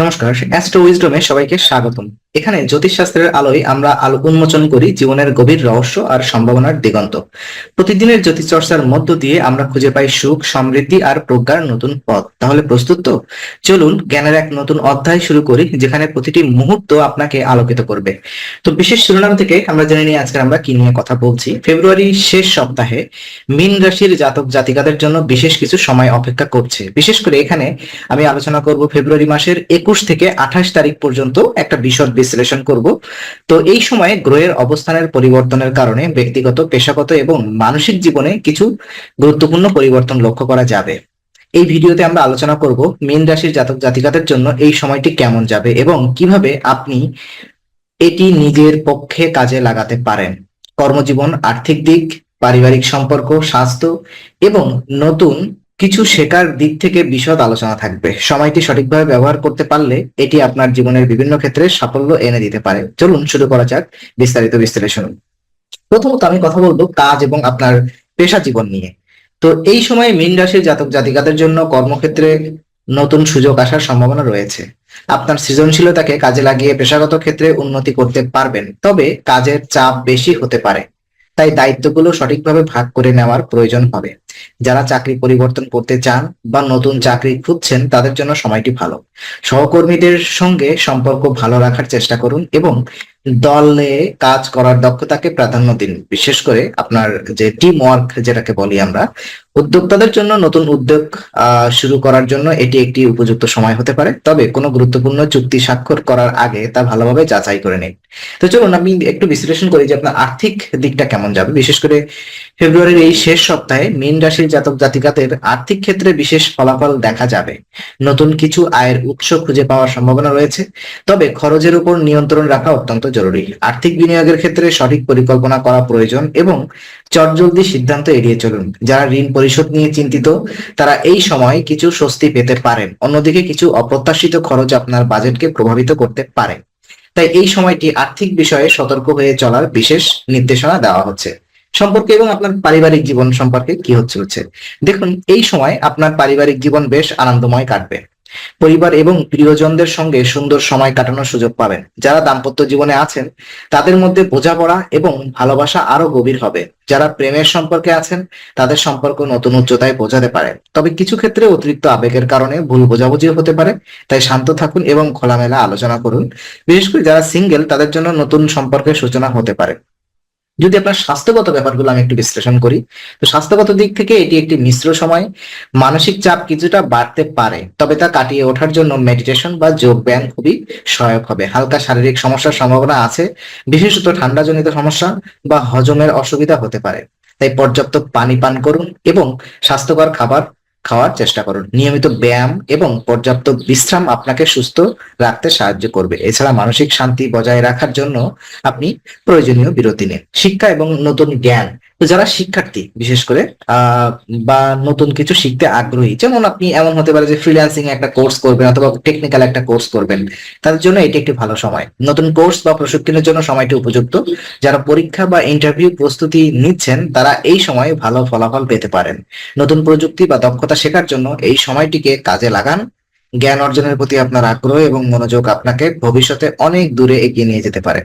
নমস্কার অ্যাস্ট্রো উইজডমে সবাইকে স্বাগতম। এখানে জ্যোতিষশাস্ত্রের আলোয় আমরা আলো উন্মোচন করি জীবনের গভীর রহস্য আর সম্ভাবনার দিগন্ত। প্রতিদিনের জ্যোতিষ চর্চার মধ্য দিয়ে আমরা খুঁজে পাই সুখ, সমৃদ্ধি আর প্রজ্ঞার নতুন পথ। তাহলে প্রস্তুত তো? চলুন জ্ঞানের এক নতুন অধ্যায় শুরু করি, যেখানে প্রতিটি মুহূর্ত আপনাকে আলোকিত করবে। তো বিশেষ শিরোনাম থেকে আমরা জেনে নিই আজকে আমরা কি নিয়ে কথা বলছি। ফেব্রুয়ারি শেষ সপ্তাহে মীন রাশির জাতক জাতিকাদের জন্য বিশেষ কিছু সময় অপেক্ষা করছে। বিশেষ করে এখানে আমি আলোচনা করব ফেব্রুয়ারি মাসের একুশ থেকে আঠাশ তারিখ পর্যন্ত একটা বিশদ বিশ্লেষণ করব। তো এই সময়ে গ্রহের অবস্থানের পরিবর্তনের কারণে ব্যক্তিগত, পেশাগত এবং মানসিক জীবনে কিছু গুরুত্বপূর্ণ পরিবর্তন লক্ষ্য করা যাবে। এই ভিডিওতে আমরা আলোচনা করব মীন রাশির জাতক জাতিকাদের জন্য এই সময়টি কেমন যাবে এবং কীভাবে আপনি এটি নিজের পক্ষে কাজে লাগাতে পারেন। কর্মজীবন, আর্থিক দিক, পারিবারিক সম্পর্ক, স্বাস্থ্য এবং নতুন কিছু শেখার দিক থেকে বিশদ আলোচনা থাকবে। সময়টি সঠিকভাবে ব্যবহার করতে পারলে এটি আপনার জীবনের বিভিন্ন ক্ষেত্রে সাফল্য এনে দিতে পারে। চলুন শুরু করা যাক বিস্তারিত বিশ্লেষণ। প্রথমত আমি কথা বলব কাজ এবং আপনার পেশা জীবন নিয়ে। তো এই সময় মীন রাশির জাতক জাতিকাদের জন্য কর্মক্ষেত্রে নতুন সুযোগ আসার সম্ভাবনা রয়েছে। আপনার সৃজনশীলতাকে কাজে লাগিয়ে পেশাগত ক্ষেত্রে উন্নতি করতে পারবেন। তবে কাজের চাপ বেশি হতে পারে। তাই দায়িত্বগুলো সঠিকভাবে ভাগ করে নেওয়ার প্রয়োজন হবে। যারা চাকরি পরিবর্তন করতে চান বা নতুন চাকরি খুঁজছেন, তাদের জন্য সময়টি ভালো। সহকর্মীদের সঙ্গে সম্পর্ক ভালো রাখার চেষ্টা করুন এবং দলে কাজ করার দক্ষতাকে প্রাধান্য দিন। বিশেষ করে আপনার যে টিম ওয়ার্ক যেটাকে বলি আমরা, উদ্যোক্তাদের জন্য নতুন উদ্যোগ শুরু করার জন্য এটি একটি উপযুক্ত সময় হতে পারে। তবে কোনো গুরুত্বপূর্ণ চুক্তি স্বাক্ষর করার আগে তা ভালোভাবে যাচাই করে নিন। তো চলুন আমি একটু বিশ্লেষণ করি যে আপনার আর্থিক দিকটা কেমন যাবে। বিশেষ করে ফেব্রুয়ারির এই শেষ সপ্তাহে মীন রাশির জাতক জাতিকাদের আর্থিক ক্ষেত্রে বিশেষ ফলাফল দেখা যাবে। নতুন কিছু আয়ের উৎস খুঁজে পাওয়ার সম্ভাবনা রয়েছে। তবে খরচের উপর নিয়ন্ত্রণ রাখা অত্যন্ত জরুরি। আর্থিক বিনিয়োগের ক্ষেত্রে সঠিক পরিকল্পনা করা প্রয়োজন এবং চটজলদি সিদ্ধান্ত এড়িয়ে চলুন। যারা ঋণ পরিশোধ নিয়ে চিন্তিত, তারা এই সময় কিছু স্বস্তি পেতে পারেন। অন্যদিকে কিছু অপ্রত্যাশিত খরচ আপনার বাজেটকে প্রভাবিত করতে পারে। তাই এই সময়টি আর্থিক বিষয়ে সতর্ক হয়ে চলার বিশেষ নির্দেশনা দেওয়া হচ্ছে। সম্পর্কে এবং আপনার পারিবারিক জীবন সম্পর্কে কি হচ্ছে দেখুন, এই সময় আপনার পারিবারিক জীবন বেশ আনন্দময় কাটবে। পরিবার এবং প্রিয়জনদের সঙ্গে সুন্দর সময় কাটানোর সুযোগ পাবেন। যারা দাম্পত্য জীবনে আছেন, তাদের মধ্যে বোঝাপড়া এবং ভালোবাসা আরও গভীর হবে। যারা প্রেমের সম্পর্কে আছেন, তাদের সম্পর্ক নতুন উচ্চতায় বোঝাতে পারে। তবে কিছু ক্ষেত্রে অতিরিক্ত আবেগের কারণে ভুল বোঝাবুঝিও হতে পারে। তাই শান্ত থাকুন এবং খোলামেলা আলোচনা করুন। বিশেষ করে যারা সিঙ্গেল, তাদের জন্য নতুন সম্পর্কের সূচনা হতে পারে। যদি আপনার স্বাস্থ্যগত ব্যাপারগুলো আমি একটু বিশ্লেষণ করি, তো স্বাস্থ্যগত দিক থেকে এটি একটি মিশ্র সময়, মানসিক চাপ কিছুটা বাড়তে পারে, তবে তা কাটিয়ে ওঠার জন্য মেডিটেশন বা যোগ ব্যায়াম খুবই সহায়ক হবে। হালকা শারীরিক সমস্যার সম্ভাবনা আছে, বিশেষত ঠান্ডাজনিত সমস্যা বা হজমের অসুবিধা হতে পারে। তাই পর্যাপ্ত পানি পান করুন এবং স্বাস্থ্যকর খাবার খাওয়ার চেষ্টা করুন। নিয়মিত ব্যায়াম এবং পর্যাপ্ত বিশ্রাম আপনাকে সুস্থ রাখতে সাহায্য করবে। এছাড়া মানসিক শান্তি বজায় রাখার জন্য আপনি প্রয়োজনীয় বিরতি নিন। শিক্ষা এবং নতুন জ্ঞান তো যারা শিক্ষার্থী, বিশেষ করে বা নতুন কিছু শিখতে আগ্রহী, যেমন আপনি এমন হতে পারে যে ফ্রিল্যান্সিং একটা কোর্স করবেন অথবা টেকনিক্যাল একটা কোর্স করবেন, তাদের জন্য এটি একটি ভালো সময়। নতুন কোর্স বা প্রশিক্ষণের জন্য সময়টি উপযুক্ত। যারা পরীক্ষা বা ইন্টারভিউ প্রস্তুতি নিচ্ছেন, তারা এই সময় ভালো ফলাফল পেতে পারেন। নতুন প্রযুক্তি বা দক্ষতা শেখার জন্য এই সময়টিকে কাজে লাগান। জ্ঞান অর্জনের প্রতি আপনার আগ্রহ এবং মনোযোগ আপনাকে ভবিষ্যতে অনেক দূরে এগিয়ে নিয়ে যেতে পারে।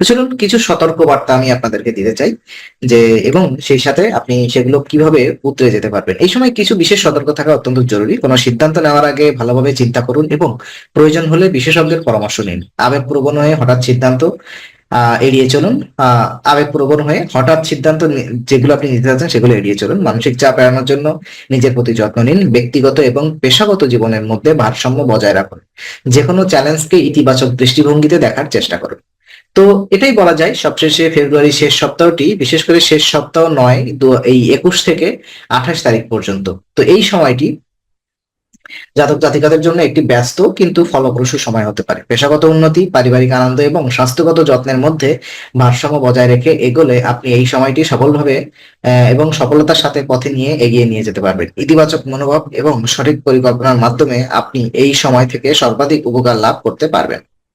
চলুন কিছু সতর্ক বার্তা আমি আপনাদেরকে দিতে চাই, যে এবং সেই সাথে আপনি সেগুলো কীভাবে উতরে যেতে পারবেন। এই সময় কিছু বিশেষ সতর্ক থাকা অত্যন্ত জরুরি। কোনো সিদ্ধান্ত নেওয়ার আগে ভালোভাবে চিন্তা করুন এবং প্রয়োজন হলে বিশেষজ্ঞের পরামর্শ নিন। আবেগ প্রবণ হয়ে হঠাৎ সিদ্ধান্ত এড়িয়ে চলুন। আহ আবেগপ্রবণ হয়ে হঠাৎ সিদ্ধান্ত যেগুলো আপনি নিতে যাচ্ছেন সেগুলো এড়িয়ে চলুন। মানসিক চাপ এড়ানোর জন্য নিজের প্রতি যত্ন নিন। ব্যক্তিগত এবং পেশাগত জীবনের মধ্যে ভারসাম্য বজায় রাখুন। যে কোনো চ্যালেঞ্জকে ইতিবাচক দৃষ্টিভঙ্গিতে দেখার চেষ্টা করুন। তো এটাই বলা যায় সবশেষে ফেব্রুয়ারি শেষ সপ্তাহটি, বিশেষ করে শেষ সপ্তাহ নয় এই একুশ থেকে আঠাশ তারিখ পর্যন্ত। তো এই সময়টি জাতক জাতিকাদের জন্য একটি ব্যস্ত কিন্তু ফলপ্রসূ সময় হতে পারে। পেশাগত উন্নতি, পারিবারিক আনন্দ এবং স্বাস্থ্যগত যত্নের মধ্যে ভারসাম্য বজায় রেখে এগোলে আপনি এই সময়টি সফলভাবে এবং সফলতার সাথে পথে নিয়ে এগিয়ে নিয়ে যেতে পারবেন। ইতিবাচক মনোভাব এবং সঠিক পরিকল্পনার মাধ্যমে আপনি এই সময় থেকে সর্বাধিক উপকার লাভ করতে পারবেন।